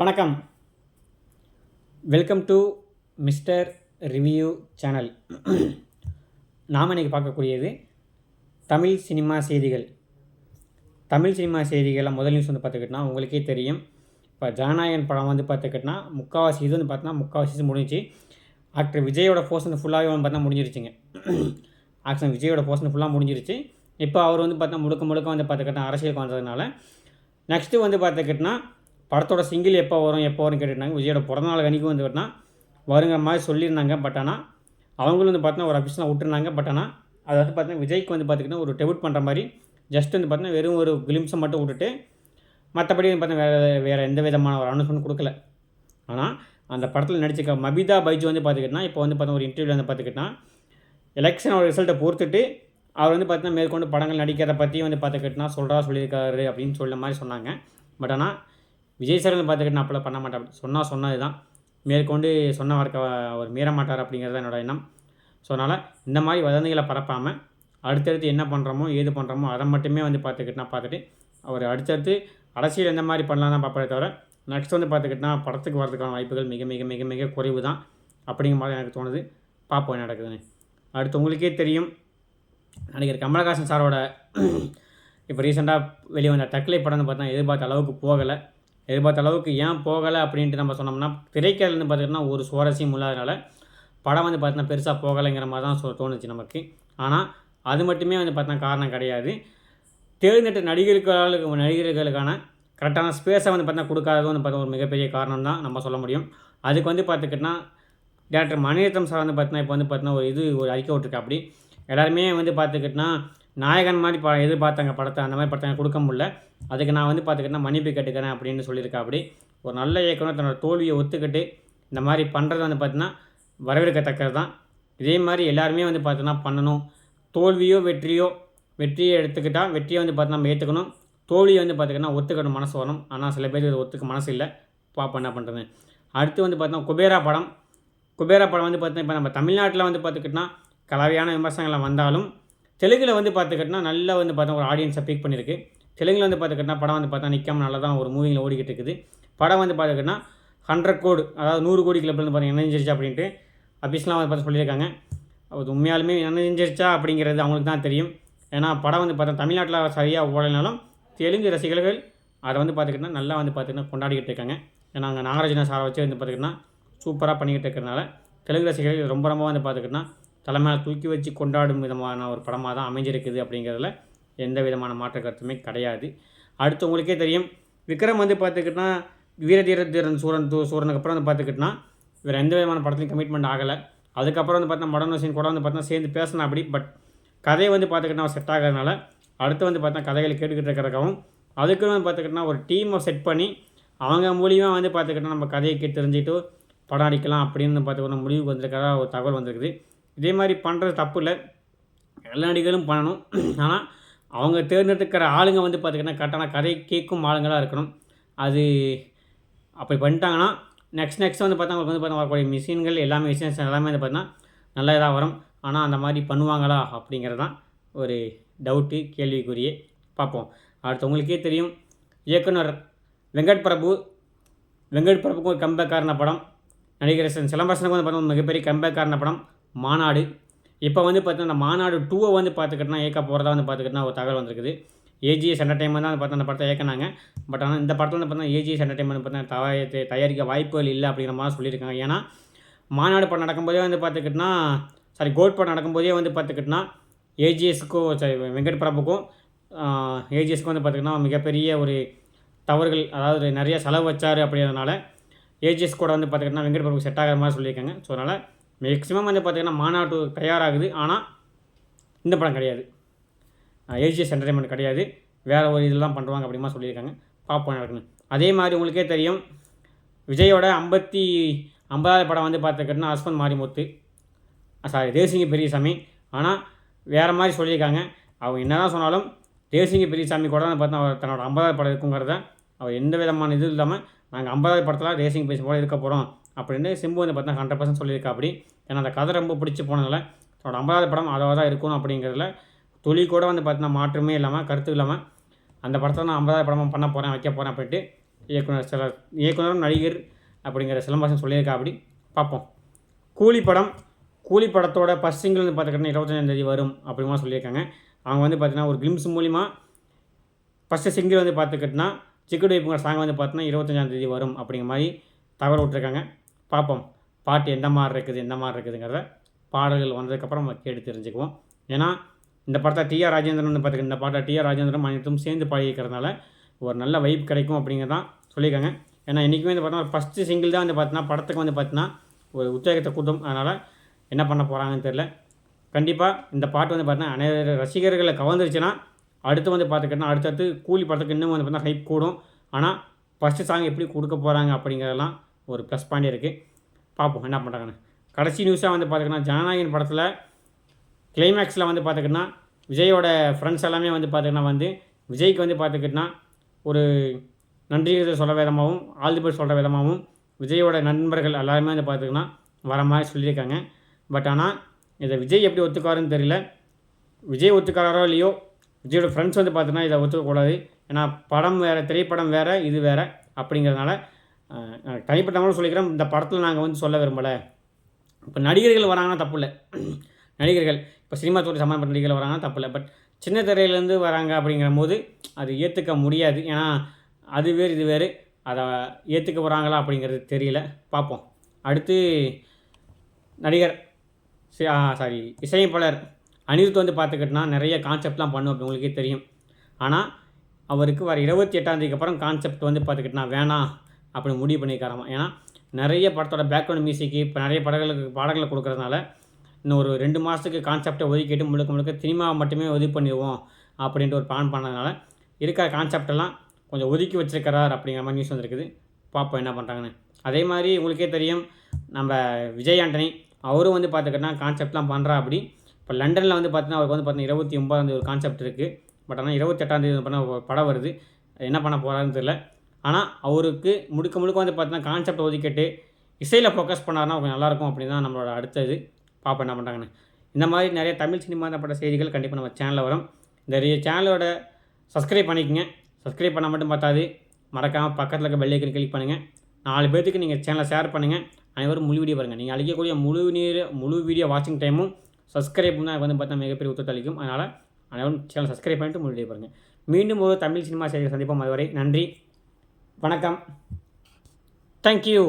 வணக்கம். Welcome to Mister Review channel நாம் இன்றைக்கி பார்க்கக்கூடியது தமிழ் சினிமா செய்திகள். தமிழ் சினிமா செய்திகளை முதல் நியூஸ் வந்து பார்த்துக்கிட்டோன்னா உங்களுக்கே தெரியும். இப்போ ஜனநாயகன் படம் வந்து பார்த்துக்கிட்டோன்னா முக்கால்வாசி இது வந்து பார்த்தோன்னா முக்கால்வாசி இது முடிஞ்சு ஆக்டர் விஜயோட போர்ஷன் ஃபுல்லாகவே வந்து பார்த்தா முடிஞ்சிருச்சுங்க. ஆக்ஷன் விஜயோட போர்ஷன் ஃபுல்லாக முடிஞ்சிருச்சு. இப்போ அவர் வந்து பார்த்தா முழுக்க முழுக்க வந்து பார்த்துக்கிட்டா அரசியலுக்கு வந்ததுனால நெக்ஸ்ட்டு வந்து பார்த்துக்கிட்டோன்னா படத்தோட சிங்கிள் எப்போ வரும் எப்போ வரும்னு கேட்டுருந்தாங்க விஜயோட பிறந்தநாள் கணிக்கு வந்து பார்த்தீங்கன்னா வருங்கிற மாதிரி சொல்லியிருந்தாங்க. பட் ஆனால் அவங்களும் வந்து பார்த்தீங்கன்னா ஒரு அபிஷனாக விட்டுருந்தாங்க. பட் ஆனால் அது வந்து பார்த்தீங்கன்னா விஜய்க்கு வந்து பார்த்திங்கன்னா ஒரு டெபியூட் பண்ணுற மாதிரி ஜஸ்ட் வந்து பார்த்தீங்கன்னா வெறும் ஒரு கிளிம்ஸை மட்டும் விட்டுட்டு மற்றபடி வந்து பார்த்தீங்கன்னா வேறு வேறு எந்த விதமான ஒரு அனுசரணம் கொடுக்கல. ஆனால் அந்த படத்தில் நடிச்சிருக்க மபிதா பைஜு வந்து பார்த்துக்கிட்டா இப்போ வந்து பார்த்தீங்கன்னா ஒரு இன்டர்வியூவில் வந்து பார்த்துக்கிட்டா எலெக்ஷனோட ரிசல்ட்டை பொறுத்துட்டு அவர் வந்து பார்த்தீங்கன்னா மேற்கொண்டு படங்கள் நடிக்கிறத பற்றி வந்து பார்த்துக்கிட்டா சொல்கிறா சொல்லியிருக்காரு அப்படின்னு சொல்ல மாதிரி சொன்னாங்க. பட் ஆனால் விஜய் சார் வந்து பார்த்துக்கிட்டு அப்போல்லாம் பண்ண மாட்டேன். சொன்னால் சொன்னது தான் மேற்கொண்டு சொன்ன வார்த்தை அவர் மீற மாட்டார் அப்படிங்கிறது தான் என்னோடய எண்ணம். ஸோ அதனால் இந்த மாதிரி வதந்திகளை பரப்பாமல் அடுத்தடுத்து என்ன பண்ணுறோமோ ஏது பண்ணுறோமோ அதை மட்டுமே வந்து பார்த்துக்கிட்டா பார்த்துட்டு அவர் அடுத்தடுத்து அரசியல் எந்த மாதிரி பண்ணலாம் தான் பார்ப்பதே தவிர நெக்ஸ்ட் வந்து பார்த்துக்கிட்டா படத்துக்கு வரதுக்கான வாய்ப்புகள் மிக மிக மிக மிக குறைவு தான் அப்படிங்கிற மாதிரி எனக்கு தோணுது. பார்ப்போம் என்ன நடக்குதுன்னு. அடுத்து உங்களுக்கே தெரியும் நடிகர் கமலஹாசன் சாரோட இப்போ ரீசெண்டாக வெளியே வந்த தக்கலை படம்னு பார்த்தா எதிர்பார்த்த அளவுக்கு போகலை. எதிர்பார்த்த அளவுக்கு ஏன் போகலை அப்படின்ட்டு நம்ம சொன்னோம்னா திரைக்கலைன்னு பார்த்திங்கன்னா ஒரு சுவாரஸ்யம் இல்லாதனால படம் வந்து பார்த்தீங்கன்னா பெருசாக போகலைங்கிற மாதிரி தான் சொ தோணுச்சு நமக்கு. ஆனால் அது மட்டுமே வந்து பார்த்தா காரணம் கிடையாது. தேர்ந்தெடுத்த நடிகர்களுக்கு நடிகர்களுக்கான கரெக்டான ஸ்பேஸை வந்து பார்த்தா கொடுக்காதது வந்து பார்த்தா ஒரு மிகப்பெரிய காரணம் தான் நம்ம சொல்ல முடியும். அதுக்கு வந்து பார்த்துக்கிட்டோன்னா டேரக்டர் மணிரத்னம் சார் வந்து பார்த்தீங்கன்னா இப்போ வந்து பார்த்தீங்கன்னா ஒரு இது ஒரு அறிக்கை விட்டுருக்கு அப்படி எல்லாருமே வந்து பார்த்துக்கிட்டோன்னா நாயகன் மாதிரி ப எதிர்பார்த்தாங்க படத்தை அந்த மாதிரி படத்தை கொடுக்க முடில அதுக்கு நான் வந்து பார்த்துக்கிட்டேன்னா மன்னிப்பு கேட்டுக்கிறேன் அப்படின்னு சொல்லியிருக்கா அப்படி ஒரு நல்ல இயக்குனர் தன்னோட தோல்வியை ஒத்துக்கிட்டு இந்த மாதிரி பண்ணுறது வந்து பார்த்தீங்கன்னா வரவேற்கத்தக்கது தான் இதே மாதிரி எல்லாருமே வந்து பார்த்தோன்னா பண்ணணும். தோல்வியோ வெற்றியோ வெற்றியை எடுத்துக்கிட்டால் வெற்றியை வந்து பார்த்து நம்ம ஏற்றுக்கணும் தோல்வியை வந்து பார்த்திங்கன்னா ஒத்துக்கணும் மனசு வரும் ஆனால் சில பேருக்கு அது ஒத்துக்க மனசு இல்லை. பாப்பா என்ன பண்ணுறது அடுத்து வந்து பார்த்தோன்னா குபேரா படம். குபேரா படம் வந்து பார்த்தீங்கன்னா இப்போ நம்ம தமிழ்நாட்டில் வந்து பார்த்துக்கிட்டோன்னா கலவையான விமர்சனங்கள் வந்தாலும் தெலுங்கில் வந்து பார்த்துக்கிட்டோன்னா நல்லா வந்து பார்த்தா ஒரு ஆடியன்ஸை பீக் பண்ணியிருக்கு தெலுங்கில் வந்து பார்த்துக்கிட்டா படம் வந்து பார்த்தா நிற்காம நல்லா தான் ஒரு மூவிங்கில் ஓடிக்கிட்டு இருக்குது. படம் வந்து பார்த்துக்கிட்டா ஹண்ட்ரட் கோடு அதாவது நூறு கோடி கிளப்பில் வந்து பார்த்தீங்கன்னா இணைஞ்சிருச்சு அப்படின்ட்டு அபிஸ்லாம் வந்து பார்த்து சொல்லியிருக்காங்க. அது உண்மையாலுமே இணைஞ்சிருச்சா அப்படிங்கிறது அவங்களுக்கு தான் தெரியும். ஏன்னா படம் வந்து பார்த்தா தமிழ்நாட்டில் சரியாக ஓடலைனாலும் தெலுங்கு ரசிகர்கள் அதை வந்து பார்த்துக்கிட்டா நல்லா வந்து பார்த்துக்கிட்டா கொண்டாடிக்கிட்டு இருக்காங்க. ஏன்னா அங்கே நாகராஜன சாரை வச்சு வந்து பார்த்துக்கிட்டா சூப்பராக பண்ணிக்கிட்டு இருக்கிறனால தெலுங்கு ரசிகர்கள் ரொம்ப ரொம்ப வந்து பார்த்துக்கிட்டா தலைமையில் தூக்கி வச்சு கொண்டாடும் விதமான ஒரு படமாக தான் அமைஞ்சிருக்குது அப்படிங்கிறதுல எந்த விதமான மாற்ற கருத்துமே கிடையாது. அடுத்து உங்களுக்கே தெரியும் விக்ரம் வந்து பார்த்துக்கிட்டா வீரதீர தீரன் சூரன் தூ சூரனுக்கு அப்புறம் வந்து பார்த்துக்கிட்டா வேறு எந்த விதமான படத்துலையும் கமிட்மெண்ட் ஆகலை. அதுக்கப்புறம் வந்து பார்த்தா மடன் சீன் கூட வந்து பார்த்தா சேர்ந்து பேசினா அப்படி பட் கதையை வந்து பார்த்துக்கிட்டா செட் ஆகிறதுனால அடுத்து வந்து பார்த்தா கதைகளை கேட்டுக்கிட்டு இருக்கிறக்காகவும் அதுக்குன்னு வந்து பார்த்துக்கிட்டா ஒரு டீமை செட் பண்ணி அவங்க மூலியமாக வந்து பார்த்துக்கிட்டா நம்ம கதையை கேட்டு தெரிஞ்சுட்டு படம் அடிக்கலாம் அப்படின்னு பார்த்துக்கிட்டோம் முடிவுக்கு வந்திருக்கிறதா ஒரு தகவல் வந்திருக்குது. இதே மாதிரி பண்ணுறது தப்பு இல்லை எல்லா நடிகர்களும் பண்ணணும். ஆனால் அவங்க தேர்ந்தெடுக்கிற ஆளுங்க வந்து பார்த்திங்கன்னா கரெக்டான கதை கேட்கும் ஆளுங்களாக இருக்கணும். அது அப்படி பண்ணிட்டாங்கன்னா நெக்ஸ்ட் நெக்ஸ்ட் வந்து பார்த்தா அவங்களுக்கு வந்து பார்த்தா வரக்கூடிய மிஷின்கள் எல்லாமே மிஷின்ஸ் எல்லாமே வந்து பார்த்தீங்கன்னா நல்ல இதாக வரும். ஆனால் அந்த மாதிரி பண்ணுவாங்களா அப்படிங்கிறது தான் ஒரு டவுட்டு கேள்விக்குரியே பார்ப்போம். அடுத்து உங்களுக்கே தெரியும் இயக்குனர் வெங்கட் பிரபு வெங்கட் பிரபுக்கும் ஒரு கம்பேக்காரன படம். நடிகர் சிலம்பரசனுக்கு வந்து பார்த்தோம்னா மிகப்பெரிய கம்பேக்காரன படம். மாநாடு. இப்போ வந்து பார்த்தீங்கன்னா அந்த மாநாடு டூவை வந்து பார்த்துக்கிட்டனா ஏக்க போகிறதா வந்து பார்த்துக்கிட்டனா ஒரு தகவல் வந்திருக்குது. ஏஜிஎஸ் என்டர்டைன்மெண்ட் தான் பார்த்தா அந்த படத்தை ஏற்கினாங்க பட் ஆனால் இந்த படத்தில் வந்து பார்த்தீங்கன்னா ஏஜிஎஸ் என்டர்டைன்மெண்ட் பார்த்தீங்கன்னா தய தயாரிக்க வாய்ப்புகள் இல்லை அப்படிங்கிற மாதிரி சொல்லியிருக்காங்க. ஏன்னா மாநாடு படம் நடக்கும்போதே வந்து பார்த்துக்கிட்டனா சாரி கோட் படம் நடக்கும்போதே வந்து பார்த்துக்கிட்டனா ஏஜிஎஸ்க்கும் சாரி வெங்கட் பிரபுக்கும் ஏஜிஎஸ்க்கும் வந்து பார்த்திங்கன்னா மிகப்பெரிய ஒரு தவறுகள் அதாவது நிறைய செலவு வச்சார் அப்படிங்கிறதுனால ஏஜிஎஸ் கூட வந்து பார்த்துக்கிட்டனா வெங்கட் பிரபுக்கு செட் ஆகிற மாதிரி சொல்லியிருக்காங்க. ஸோ அதனால் மேக்ஸிமம் வந்து பார்த்திங்கன்னா மாநாட்டு தயாராகுது. ஆனால் இந்த படம் கிடையாது. ஏஜிஎஸ் என்டர்டைன்மெண்ட் கிடையாது. வேறு ஒரு இதெல்லாம் பண்ணுவாங்க அப்படிமா சொல்லியிருக்காங்க. பார்ப்போம் நடக்கணும் அதே மாதிரி உங்களுக்கே தெரியும் விஜயோட ஐம்பத்தி ஐம்பதாவது படம் வந்து பார்த்துக்கிட்டோன்னா ஹஸ்பண்ட் மாரிமுத்து. சாரி தேசிங்க பெரியசாமி. ஆனால் வேறு மாதிரி சொல்லியிருக்காங்க. அவங்க என்ன தான் சொன்னாலும் தேசிங்க பெரியசாமி கூட தான் பார்த்தா அவர் தன்னோட ஐம்பதாவது படம் இருக்குங்கிறத அவர் எந்த விதமான இது இல்லாமல் நாங்கள் ஐம்பதாவது படத்தில் தேசிங்க பேசி போல இருக்க போகிறோம் அப்படின்னு சிம்பு வந்து பார்த்தா ஹண்ட்ரட் பர்சன்ட் சொல்லியிருக்கா அப்படி ஏன்னா அந்த கதை ரொம்ப பிடிச்சி போனதில் தன்னோட ஐம்பதாவது படம் அதாக தான் இருக்கணும் அப்படிங்கிறதுல துளி கூட வந்து பார்த்தீங்கன்னா மாற்றமே இல்லாமல் கருத்து இல்லாமல் அந்த படத்தை நான் ஐம்பதாவது படமாக பண்ண போகிறேன் வைக்க போகிறேன் போயிட்டு இயக்குனர் சில இயக்குனரும் நடிகர் அப்படிங்கிற சிலம்பாசன் சொல்லியிருக்கா அப்படி. பார்ப்போம். கூலி படம் கூலி படத்தோட ஃபஸ்ட் சிங்கிள் வந்து பார்த்துக்கிட்டா இருபத்தஞ்சாந்தேதி வரும் அப்படிமா சொல்லியிருக்காங்க. அவங்க வந்து பார்த்திங்கன்னா ஒரு கிளிம்ஸ் மூலிமா ஃபஸ்ட்டு சிங்கிள் வந்து பார்த்துக்கிட்டனா சிக்கு வைப்புங்கிற சாங் வந்து பார்த்தீங்கன்னா இருபத்தஞ்சாந்தேதி வரும் அப்படிங்கிற மாதிரி தகவல் விட்டுருக்காங்க. பார்ப்போம். பாட்டு எந்த மாதிரி இருக்குது எந்த மாதிரி இருக்குதுங்கிறத பாடல்கள் வந்ததுக்கப்புறம் நம்ம கேட்டு தெரிஞ்சுக்குவோம். ஏன்னா இந்த படத்தை டிஆர் ராஜேந்திரன் வந்து இந்த பாட்டை டிஆர் ராஜேந்திரன் அனைத்தும் சேர்ந்து பாடியிருக்கிறதுனால ஒரு நல்ல வைப் கிடைக்கும் அப்படிங்கிறதான் சொல்லியிருக்காங்க. ஏன்னா இன்றைக்குமே வந்து பார்த்தோன்னா ஃபஸ்ட்டு சிங்கிள் தான் வந்து பார்த்தீங்கன்னா படத்துக்கு வந்து பார்த்தீங்கன்னா ஒரு உத்வேகத்தை கூட்டும். அதனால் என்ன பண்ண போகிறாங்கன்னு தெரில கண்டிப்பாக இந்த பாட்டு வந்து பார்த்தீங்கன்னா அனைவரு ரசிகர்களை கவர்ந்துருச்சுன்னா அடுத்து வந்து பார்த்துக்கிட்டோன்னா அடுத்தடுத்து கூலி படத்துக்கு இன்னும் வந்து பார்த்தீங்கன்னா ஹைப் கூடும். ஆனால் ஃபஸ்ட்டு சாங் எப்படி கொடுக்க போகிறாங்க அப்படிங்கிறதெல்லாம் ஒரு ப்ளஸ் பாயிண்ட் இருக்குது பார்ப்போம் என்ன பண்ணுறாங்கன்னு. கடைசி நியூஸாக வந்து பார்த்துக்கோன்னா ஜனநாயகன் படத்தில் கிளைமேக்ஸில் வந்து பார்த்துக்கிட்டோன்னா விஜயோட ஃப்ரெண்ட்ஸ் எல்லாமே வந்து பார்த்திங்கன்னா வந்து விஜய்க்கு வந்து பார்த்துக்கிட்டோன்னா ஒரு நன்றி சொல்கிற விதமாகவும் ஆல் தி பெஸ்ட் சொல்கிற விதமாகவும் விஜயோட நண்பர்கள் எல்லாருமே வந்து பார்த்திங்கன்னா வர மாதிரி சொல்லியிருக்காங்க. பட் ஆனால் இதை விஜய் எப்படி ஒத்துக்காருன்னு தெரியல. விஜய் ஒத்துக்காரோ இல்லையோ விஜயோட ஃப்ரெண்ட்ஸ் வந்து பார்த்தீங்கன்னா இதை ஒத்துக்கக்கூடாது. ஏன்னா படம் வேறு திரைப்படம் வேறு இது வேறு அப்படிங்கிறதுனால தனிப்பட்டவங்களும் சொல்லிக்கிறேன் இந்த படத்தில் நாங்கள் வந்து சொல்ல விரும்பலை. இப்போ நடிகர்கள் வராங்கன்னா தப்பு இல்லை நடிகர்கள் இப்போ சினிமா துறை சம்மந்தப்பட்ட நடிகர்கள் வராங்கன்னா தப்பு இல்லை பட் சின்ன திரையிலேருந்து வராங்க அப்படிங்கிற போது அது ஏற்றுக்க முடியாது. ஏன்னா அது வேறு இது வேறு. அதை ஏற்றுக்க போகிறாங்களா அப்படிங்கிறது தெரியல. பார்ப்போம் அடுத்து நடிகர் சாரி இசையமைப்பாளர் அனிருத் வந்து பார்த்துக்கிட்டனா நிறைய கான்செப்ட்லாம் பண்ணும் அப்படி உங்களுக்கே தெரியும். ஆனால் அவருக்கு வர இருபத்தி எட்டாந்தேதிக்கு அப்புறம் கான்செப்ட் வந்து பார்த்துக்கிட்டனா வேணாம். அப்படி முடிவு பண்ணியிருக்காராமா. ஏன்னா நிறைய படத்தோட பேக்ரவுண்ட் மியூசிக்கு இப்போ நிறைய படங்களுக்கு பாடல்களை கொடுக்குறதுனால இன்னும் ஒரு ரெண்டு மாதத்துக்கு கான்செப்டை ஒதுக்கிட்டு முழுக்க முழுக்க சினிமாவை மட்டுமே ஒதுக்கி பண்ணிடுவோம் அப்படின்ட்டு ஒரு பிளான் பண்ணதுனால இருக்கிற கான்செப்டெல்லாம் கொஞ்சம் ஒதுக்கி வச்சிருக்கிறார் அப்படிங்கிற மாதிரி நியூஸ் வந்திருக்குது. பார்ப்போம் என்ன பண்ணுறாங்கன்னு அதே மாதிரி உங்களுக்கே தெரியும் நம்ம விஜய் ஆண்டனி அவரும் வந்து பார்த்துக்கிட்டா கான்செப்ட்லாம் பண்ணுறா அப்படி இப்போ லண்டனில் வந்து பார்த்தீங்கன்னா அவருக்கு வந்து பார்த்தீங்கன்னா இருபத்தி ஒம்பதாந்தேதி ஒரு கான்செப்ட் இருக்குது பட் ஆனால் இருபத்தெட்டாந்தேதி பண்ண படம் வருது. என்ன பண்ண போகிறாருன்னு தெரியல. ஆனால் அவருக்கு முழுக்க முழுக்க வந்து பார்த்தீங்கன்னா கான்செப்ட் ஒதுக்கிட்டு இசையில் ஃபோக்கஸ் பண்ணார்னா கொஞ்சம் நல்லாயிருக்கும் அப்படின்னு தான் நம்மளோட அடுத்தது பார்ப்போம் என்ன பண்ணுறாங்கன்னு இந்த மாதிரி நிறைய தமிழ் சினிமா சினிமாப்பட்ட செய்திகள் கண்டிப்பாக நம்ம சேனலில் வரும். இந்த சேனலோட சப்ஸ்கிரைப் பண்ணிக்கோங்க. சப்ஸ்கிரைப் பண்ணால் மட்டும் பார்த்தாது மறக்காமல் பக்கத்தில் இருக்க பெல்லைக்கன் கிளிக் பண்ணுங்கள் நாலு பேர்த்துக்கு நீங்கள் சேனலை ஷேர் பண்ணுங்கள் அனைவரும் முழு வீடியோ பாருங்கள் நீங்கள் அழிக்கக்கூடிய முழு நீர் முழு வீடியோ வாட்சிங் டைமும் சப்ஸ்கிரைப்பும் தான் வந்து பார்த்தா மிகப்பெரிய உத்தரவு அளிக்கும். அதனால் அனைவரும் சேனல் சப்ஸ்கிரைப் பண்ணிட்டு முழு வீடியோ பாருங்கள் மீண்டும் ஒரு தமிழ் சினிமா செய்திகள் சந்திப்போம். அதுவரை நன்றி. வணக்கம். தேங்க்யூ